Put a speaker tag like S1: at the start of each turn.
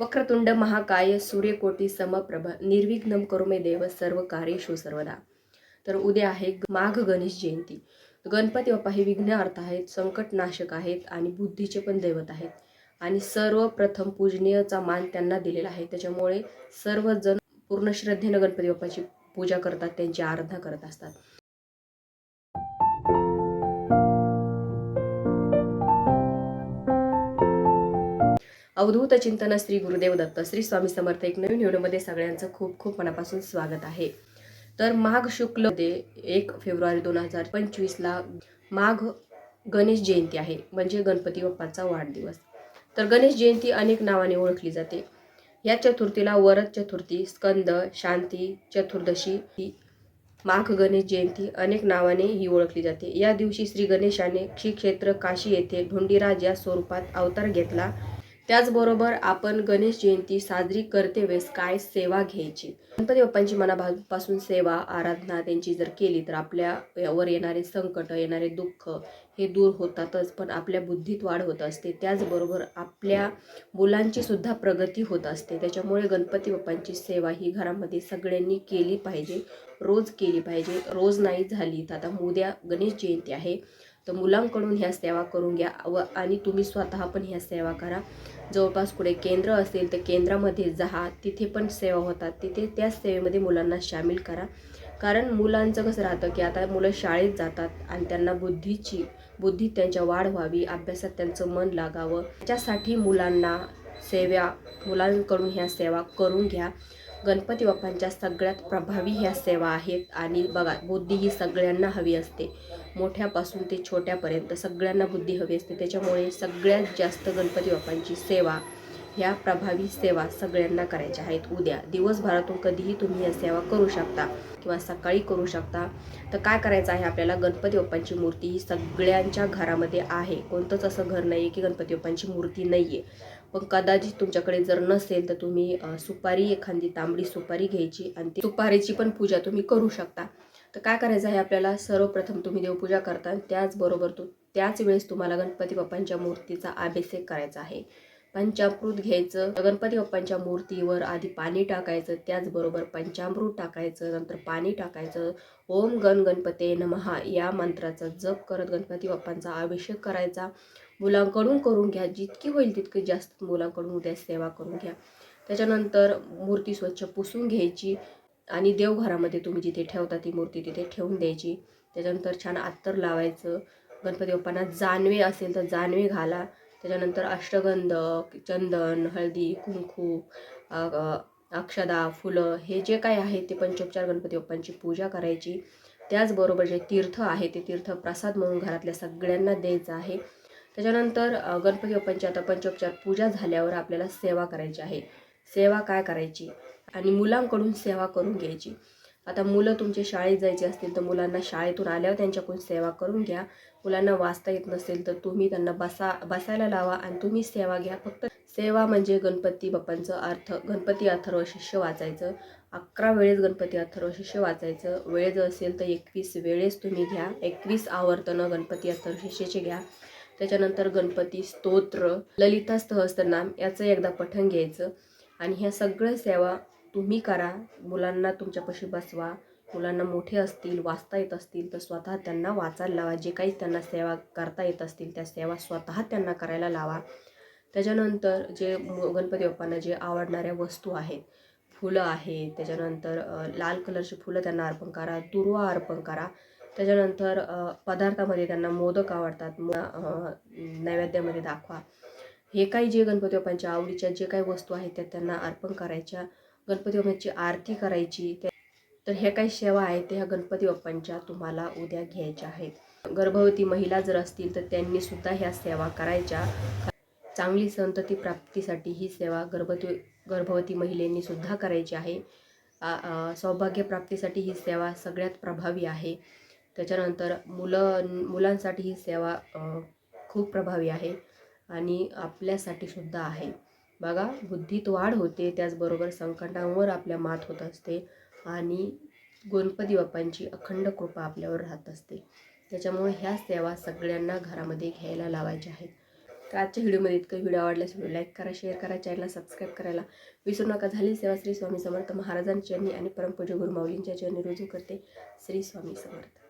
S1: वक्रतुंड महाकाय सूर्यकोटी समप्रभ निर्विघ्नम करू मे देव सर्व कार्येशु सर्वदा. तर उद्या आहे माघ गणेश जयंती. गणपती बाप्पा हे विघ्नहर्ता आहेत संकटनाशक आहेत आणि बुद्धीचे पण दैवत आहेत. आणि सर्वप्रथम पूजनीयचा मान त्यांना दिलेला आहे. त्याच्यामुळे सर्वजण पूर्ण श्रद्धेनं गणपती बाप्पाची पूजा करतात त्यांची आराधना करत असतात. अवधूत चिंतन श्री गुरुदेव दत्त श्री स्वामी समर्थ एक नवीन व्हिडिओमध्ये सगळ्यांचं खूप खूप मनापासून स्वागत आहे. तर माघ शुक्लमध्ये एक फेब्रुवारी दोन हजार पंचवीसला माघ गणेश जयंती आहे म्हणजे गणपती बाप्पाचा वाढदिवस. तर गणेश जयंती अनेक नावाने ओळखली जाते. या चतुर्थीला वरद चतुर्थी स्कंद शांती चतुर्दशी ही माघ गणेश जयंती अनेक नावाने ही ओळखली जाते. या दिवशी श्री गणेशाने श्री क्षेत्र काशी येथे ढोंडीराज या स्वरूपात अवतार घेतला. त्याचबरोबर आपण गणेश जयंती साजरी करते वेळेस काय सेवा घ्यायची? गणपती बाप्पांची मनापासून सेवा आराधना त्यांची जर केली तर आपल्यावर येणारे संकट येणारे दुःख हे दूर होतातच पण आपल्या बुद्धीत वाढ होत असते. त्याचबरोबर आपल्या मुलांची सुद्धा प्रगती होत असते. त्याच्यामुळे गणपती बाप्पांची सेवा ही घरामध्ये सगळ्यांनी केली पाहिजे रोज केली पाहिजे. रोज नाही झाली तर आता उद्या गणेश जयंती आहे. तर मुलांकडून ह्या सेवा करून घ्या व आणि तुम्ही स्वतः पण ह्या सेवा करा. जवळपास कुठे केंद्र असेल तर केंद्रामध्ये जा तिथे पण सेवा होतात. तिथे त्या सेवेमध्ये मुलांना सामील करा. कारण मुलांचं कसं राहतं की आता मुलं शाळेत जातात आणि त्यांना बुद्धीची बुद्धीत त्यांच्या वाढ व्हावी अभ्यासात त्यांचं मन लागावं. त्याच्यासाठी मुलांना सेवा मुलांकडून ह्या सेवा करून घ्या. गणपती बाप्पांच्या सगळ्यात प्रभावी ह्या सेवा आहेत. आणि बघा बुद्धी ही सगळ्यांना हवी असते. मोठ्यापासून ते छोट्यापर्यंत सगळ्यांना बुद्धी हवी असते. त्याच्यामुळे सगळ्यात जास्त गणपती बाप्पांची सेवा ह्या प्रभावी सेवा सगळ्यांना करायच्या आहेत. उद्या दिवसभरातून कधीही तुम्ही या सेवा करू शकता किंवा सकाळी करू शकता. तर काय करायचं आहे आपल्याला? गणपती बाप्पांची मूर्ती ही सगळ्यांच्या घरामध्ये आहे. कोणतंच असं घर नाही आहे की गणपती बाप्पांची मूर्ती नाही आहे पण कदाचित तुमच्याकडे जर नसेल तर तुम्ही सुपारी एखादी तांबडी सुपारी घ्यायची आणि ती सुपारीची पण पूजा तुम्ही करू शकता. तर काय करायचं आहे आपल्याला? सर्वप्रथम तुम्ही देवपूजा करता त्याचबरोबर तो त्याच वेळेस तुम्हाला गणपती बाप्पांच्या मूर्तीचा अभिषेक करायचा आहे. पंचामृत घ्यायचं. गणपती बाप्पांच्या मूर्तीवर आधी पाणी टाकायचं त्याचबरोबर पंचामृत टाकायचं नंतर पाणी टाकायचं. ओम गण गणपते नमहा या मंत्राचा जप करत गणपती बाप्पांचा अभिषेक करायचा. मुलांकडून करून घ्या जितकी होईल तितकी जास्त मुलांकडून उद्या सेवा करून घ्या. त्याच्यानंतर मूर्ती स्वच्छ पुसून घ्यायची आणि देवघरामध्ये तुम्ही जिथे ठेवता ती मूर्ती तिथे ठेवून द्यायची. त्याच्यानंतर छान अत्तर लावायचं. गणपती बाप्पांना जानवे असेल तर जानवे घाला. त्याच्यानंतर अष्टगंध चंदन हळदी कुंकू अक्षदा फुलं हे जे काय आहे ते पंचोपचार गणपती बाप्पांची पूजा करायची. त्याचबरोबर जे तीर्थ आहे ते तीर्थ प्रसाद म्हणून घरातल्या सगळ्यांना द्यायचं आहे. त्याच्यानंतर गणपती बाप्पांची आता पंचोपचार पूजा झाल्यावर आपल्याला सेवा करायची आहे. सेवा काय करायची? आणि मुलांकडून सेवा करून घ्यायची. आता मुलं तुमचे शाळेत जायचे असतील तर मुलांना शाळेतून आल्यावर त्यांच्याकडून सेवा करून घ्या. मुलांना वाचता येत नसेल तर तुम्ही त्यांना बसा बसायला लावा आणि तुम्ही सेवा घ्या. फक्त सेवा म्हणजे गणपती बाप्पांचं अर्थ गणपती अथर्व शिष्य वाचायचं. अकरा वेळेस गणपती अथर्व शिष्य वाचायचं. वेळ जर असेल तर एकवीस वेळेस तुम्ही घ्या. एकवीस आवर्तनं गणपती अथर्व शिष्याचे घ्या. त्याच्यानंतर गणपती स्तोत्र ललिता सहस्त्रनाम याचं एकदा पठण घ्यायचं. आणि ह्या सगळ्या सेवा तुम्ही करा. मुलांना तुमच्यापाशी बसवा. मुलांना मोठे असतील वाचता येत असतील तर स्वतः त्यांना वाचायला लावा. जे काही त्यांना सेवा करता येत असतील त्या सेवा स्वतः त्यांना करायला लावा. त्याच्यानंतर जे गणपती बाप्पांना जे आवडणाऱ्या वस्तू आहेत फुलं आहेत त्याच्यानंतर लाल कलरची फुलं त्यांना अर्पण करा. दुर्वा अर्पण करा. त्याच्यानंतर पदार्थामध्ये त्यांना मोदक आवडतात म- नैवेद्यामध्ये दाखवा. हे काही जे गणपती बाप्पांच्या आवडीच्या जे काही वस्तू आहेत त्या त्यांना अर्पण करायच्या. गणपती बाप्पांची आरती करायची तर ह्या काही सेवा आहेत त्या गणपती बाप्पांच्या तुम्हाला उद्या घ्यायच्या आहेत. गर्भवती महिला जर असतील तर त्यांनी सुद्धा ह्या सेवा करायच्या. चांगली संतती प्राप्तीसाठी ही सेवा गर्भवती गर्भवती महिलेंनी सुद्धा करायची आहे. सौभाग्यप्राप्तीसाठी सौभाग्य प्राप्तीसाठी ही सेवा सगळ्यात प्रभावी आहे. त्याच्यानंतर मुलं मुलांसाठी ही सेवा खूप प्रभावी आहे आणि आपल्यासाठी सुद्धा आहे. बघा बुद्धीत वाढ होते त्याचबरोबर संकटांवर आपल्या मात होत असते आणि गणपती बाप्पांची अखंड कृपा आपल्यावर राहत असते. त्याच्यामुळे ह्या सेवा सगळ्यांना घरामध्ये घ्यायला लावायच्या आहेत. तर आजच्या व्हिडिओमध्ये इतकं. व्हिडिओ आवडल्यास व्हिडिओ लाईक करा शेअर करा चॅनलला सबस्क्राईब करायला विसरू नका. झाली सेवा श्री स्वामी समर्थ महाराजांची चरणी आणि परमपूज्य गुरुमाऊलींच्या चरणी रुजू करते. श्री स्वामी समर्थ.